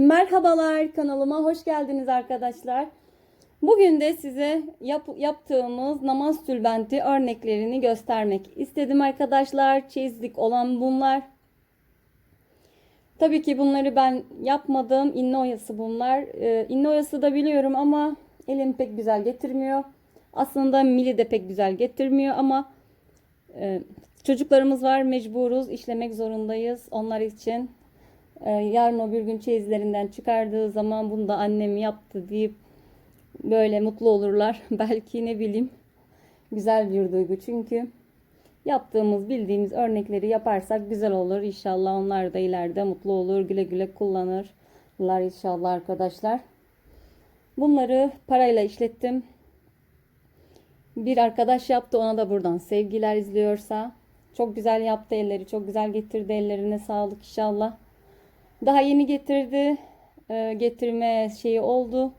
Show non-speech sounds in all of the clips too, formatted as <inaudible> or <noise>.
Merhabalar kanalıma hoş geldiniz arkadaşlar. Bugün de size yap- yaptığımız namaz tülbenti örneklerini göstermek istedim arkadaşlar. Çizdik olan bunlar. Tabii ki bunları ben yapmadım. İnne oyası bunlar. Ee, inne oyası da biliyorum ama elim pek güzel getirmiyor. Aslında mili de pek güzel getirmiyor ama e, çocuklarımız var mecburuz işlemek zorundayız onlar için. Ee, yarın o bir gün çeyizlerinden çıkardığı zaman bunu da annem yaptı deyip böyle mutlu olurlar. <laughs> Belki ne bileyim güzel bir duygu çünkü yaptığımız bildiğimiz örnekleri yaparsak güzel olur. İnşallah onlar da ileride mutlu olur güle güle kullanırlar inşallah arkadaşlar. Bunları parayla işlettim. Bir arkadaş yaptı ona da buradan sevgiler izliyorsa. Çok güzel yaptı elleri çok güzel getirdi ellerine sağlık inşallah. Daha yeni getirdi. Ee, getirme şeyi oldu.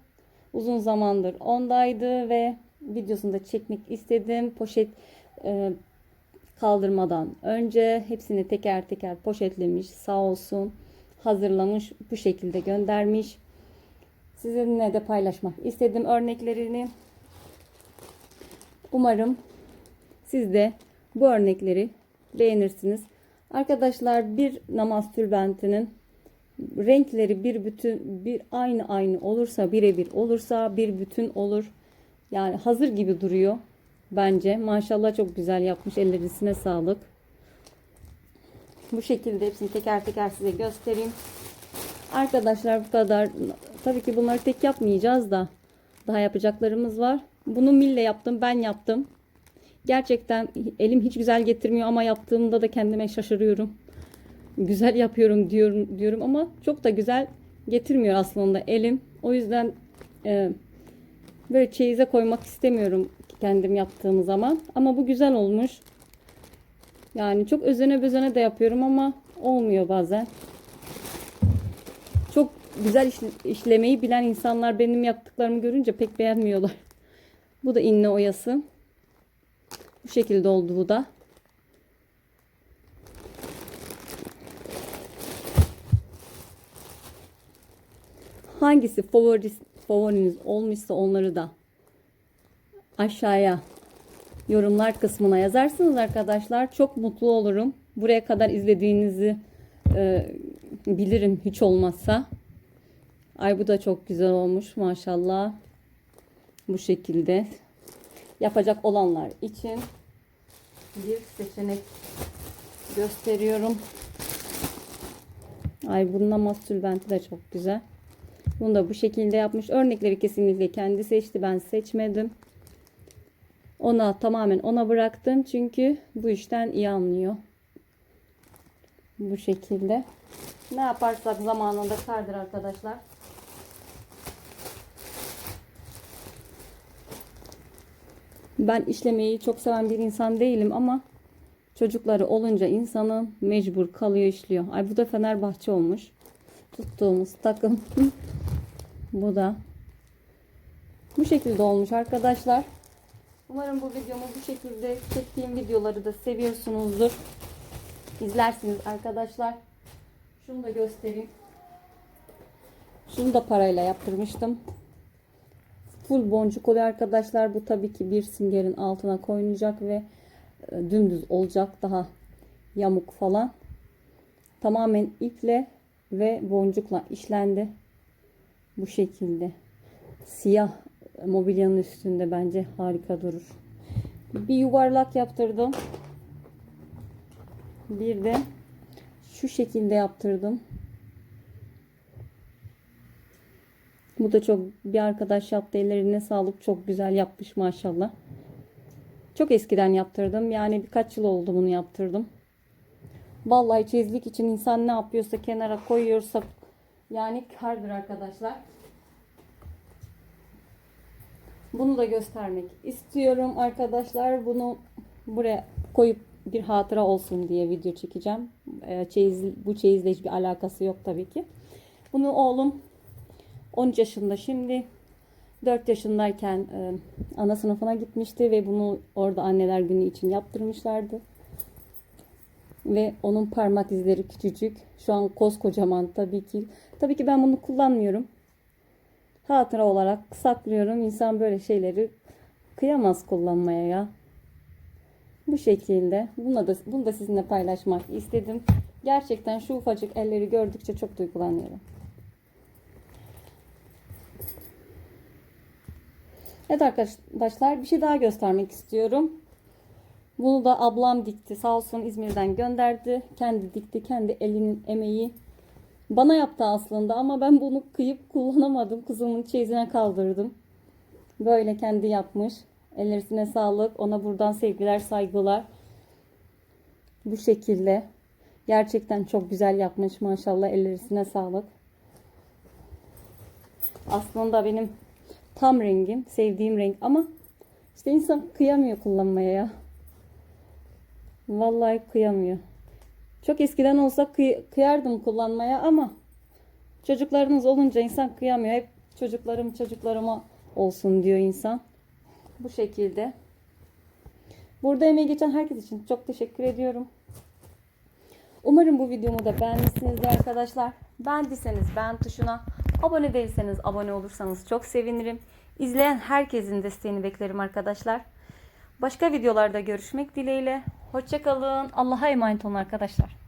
Uzun zamandır ondaydı ve videosunu da çekmek istedim. Poşet e, kaldırmadan önce hepsini teker teker poşetlemiş. Sağ olsun. Hazırlamış. Bu şekilde göndermiş. Sizinle de paylaşmak istedim örneklerini. Umarım siz de bu örnekleri beğenirsiniz. Arkadaşlar bir namaz tülbentinin renkleri bir bütün bir aynı aynı olursa birebir olursa bir bütün olur. Yani hazır gibi duruyor bence. Maşallah çok güzel yapmış. Ellerine sağlık. Bu şekilde hepsini teker teker size göstereyim. Arkadaşlar bu kadar. Tabii ki bunları tek yapmayacağız da daha yapacaklarımız var. Bunu mille yaptım. Ben yaptım. Gerçekten elim hiç güzel getirmiyor ama yaptığımda da kendime şaşırıyorum güzel yapıyorum diyorum diyorum ama çok da güzel getirmiyor aslında elim. O yüzden e, böyle çeyize koymak istemiyorum kendim yaptığım zaman. Ama bu güzel olmuş. Yani çok özene bezene de yapıyorum ama olmuyor bazen. Çok güzel işle- işlemeyi bilen insanlar benim yaptıklarımı görünce pek beğenmiyorlar. Bu da inne oyası. Bu şekilde oldu bu da. Hangisi favori, favoriniz olmuşsa onları da aşağıya yorumlar kısmına yazarsınız arkadaşlar. Çok mutlu olurum. Buraya kadar izlediğinizi e, bilirim hiç olmazsa. Ay bu da çok güzel olmuş maşallah. Bu şekilde yapacak olanlar için bir seçenek gösteriyorum. Ay bunun namaz tülbenti de çok güzel. Bunu da bu şekilde yapmış. Örnekleri kesinlikle kendi seçti. Ben seçmedim. Ona tamamen ona bıraktım. Çünkü bu işten iyi anlıyor. Bu şekilde. Ne yaparsak zamanında kardır arkadaşlar. Ben işlemeyi çok seven bir insan değilim ama çocukları olunca insanın mecbur kalıyor işliyor. Ay bu da Fenerbahçe olmuş. Tuttuğumuz takım. <laughs> Bu da bu şekilde olmuş arkadaşlar. Umarım bu videomu bu şekilde çektiğim videoları da seviyorsunuzdur. İzlersiniz arkadaşlar. Şunu da göstereyim. Şunu da parayla yaptırmıştım. Full boncuk oluyor arkadaşlar. Bu tabii ki bir süngerin altına koyulacak ve e, dümdüz olacak. Daha yamuk falan. Tamamen iple ve boncukla işlendi. Bu şekilde. Siyah mobilyanın üstünde bence harika durur. Bir yuvarlak yaptırdım. Bir de şu şekilde yaptırdım. Bu da çok bir arkadaş yaptı. Ellerine sağlık. Çok güzel yapmış maşallah. Çok eskiden yaptırdım. Yani birkaç yıl oldu bunu yaptırdım. Vallahi çizlik için insan ne yapıyorsa kenara koyuyorsa yani kardır arkadaşlar. Bunu da göstermek istiyorum arkadaşlar. Bunu buraya koyup bir hatıra olsun diye video çekeceğim. Ee, Çeyiz, bu çeyizle hiçbir alakası yok tabii ki. Bunu oğlum 13 yaşında şimdi 4 yaşındayken e, ana sınıfına gitmişti ve bunu orada anneler günü için yaptırmışlardı. Ve onun parmak izleri küçücük. Şu an koskocaman tabii ki. Tabii ki ben bunu kullanmıyorum. Hatıra olarak saklıyorum. İnsan böyle şeyleri kıyamaz kullanmaya ya. Bu şekilde. Bunu da, bunu da sizinle paylaşmak istedim. Gerçekten şu ufacık elleri gördükçe çok duygulanıyorum. Evet arkadaşlar bir şey daha göstermek istiyorum. Bunu da ablam dikti. Sağ olsun İzmir'den gönderdi. Kendi dikti. Kendi elinin emeği. Bana yaptı aslında ama ben bunu kıyıp kullanamadım. Kızımın çeyizine kaldırdım. Böyle kendi yapmış. Ellerine sağlık. Ona buradan sevgiler, saygılar. Bu şekilde. Gerçekten çok güzel yapmış maşallah. Ellerine sağlık. Aslında benim tam rengim, sevdiğim renk ama işte insan kıyamıyor kullanmaya ya. Vallahi kıyamıyor. Çok eskiden olsa kıy- kıyardım kullanmaya ama çocuklarınız olunca insan kıyamıyor. Hep çocuklarım çocuklarıma olsun diyor insan. Bu şekilde. Burada emeği geçen herkes için çok teşekkür ediyorum. Umarım bu videomu da beğenmişsinizdir arkadaşlar. Beğendiyseniz beğen tuşuna, abone değilseniz abone olursanız çok sevinirim. İzleyen herkesin desteğini beklerim arkadaşlar. Başka videolarda görüşmek dileğiyle. Hoşçakalın. Allah'a emanet olun arkadaşlar.